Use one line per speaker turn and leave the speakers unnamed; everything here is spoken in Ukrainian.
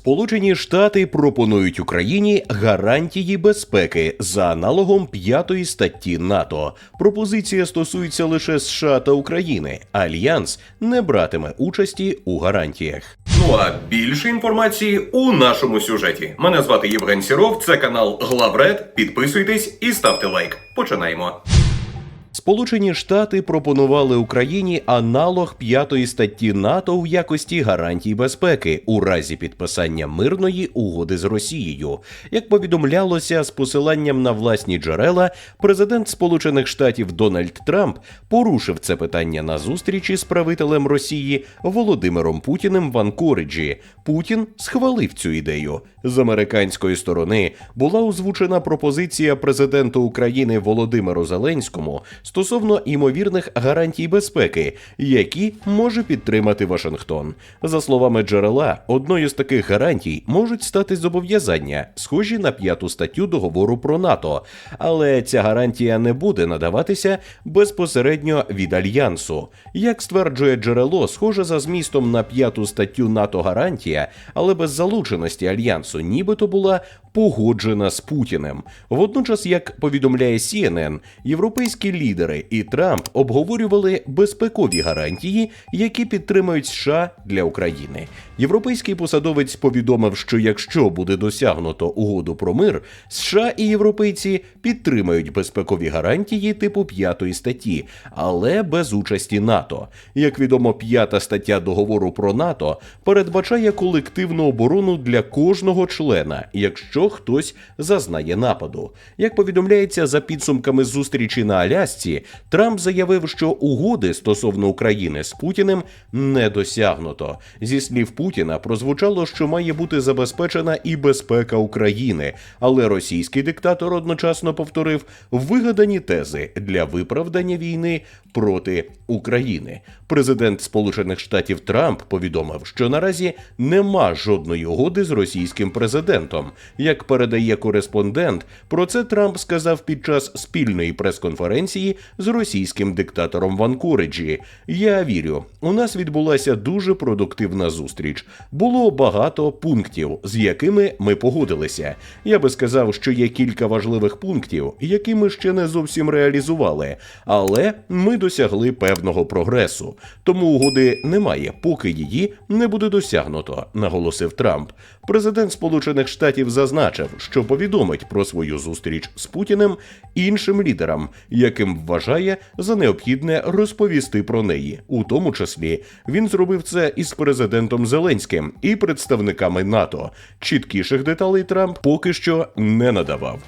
Сполучені Штати пропонують Україні гарантії безпеки за аналогом п'ятої статті НАТО. Пропозиція стосується лише США та України. Альянс не братиме участі у гарантіях.
Ну а більше інформації у нашому сюжеті. Мене звати Євген Сіров, це канал Главред. Підписуйтесь і ставте лайк. Починаємо.
Сполучені Штати пропонували Україні аналог п'ятої статті НАТО у якості гарантій безпеки у разі підписання мирної угоди з Росією. Як повідомлялося з посиланням на власні джерела, президент Сполучених Штатів Дональд Трамп порушив це питання на зустрічі з правителем Росії Володимиром Путіним в Анкориджі. Путін схвалив цю ідею. З американської сторони була озвучена пропозиція президенту України Володимиру Зеленському стосовно імовірних гарантій безпеки, які може підтримати Вашингтон. За словами джерела, одною з таких гарантій можуть стати зобов'язання, схожі на п'яту статтю договору про НАТО, але ця гарантія не буде надаватися безпосередньо від альянсу. Як стверджує джерело, схоже за змістом на п'яту статтю НАТО гарантія, але без залученості альянсу, нібито була погоджена з Путіним. Водночас, як повідомляє CNN, європейські лідери і Трамп обговорювали безпекові гарантії, які підтримують США для України. Європейський посадовець повідомив, що якщо буде досягнуто угоду про мир, США і європейці підтримають безпекові гарантії типу п'ятої статті, але без участі НАТО. Як відомо, п'ята стаття договору про НАТО передбачає колективну оборону для кожного члена, якщо хтось зазнає нападу. Як повідомляється за підсумками зустрічі на Алясці, Трамп заявив, що угоди стосовно України з Путіним не досягнуто. Зі слів Путіна прозвучало, що має бути забезпечена і безпека України, але російський диктатор одночасно повторив вигадані тези для виправдання війни проти України. Президент Сполучених Штатів Трамп повідомив, що наразі нема жодної угоди з російським президентом. Як передає кореспондент, про це Трамп сказав під час спільної прес-конференції з російським диктатором в Анкориджі. Я вірю, у нас відбулася дуже продуктивна зустріч. Було багато пунктів, з якими ми погодилися. Я би сказав, що є кілька важливих пунктів, які ми ще не зовсім реалізували, але ми досягли певного прогресу. Тому угоди немає, поки її не буде досягнуто, наголосив Трамп. Президент Сполучених Штатів зазначив, що повідомить про свою зустріч з Путіним іншим лідерам, яким вважає за необхідне розповісти про неї. У тому числі він зробив це із президентом Зеленським і представниками НАТО. Чіткіших деталей Трамп поки що не надавав.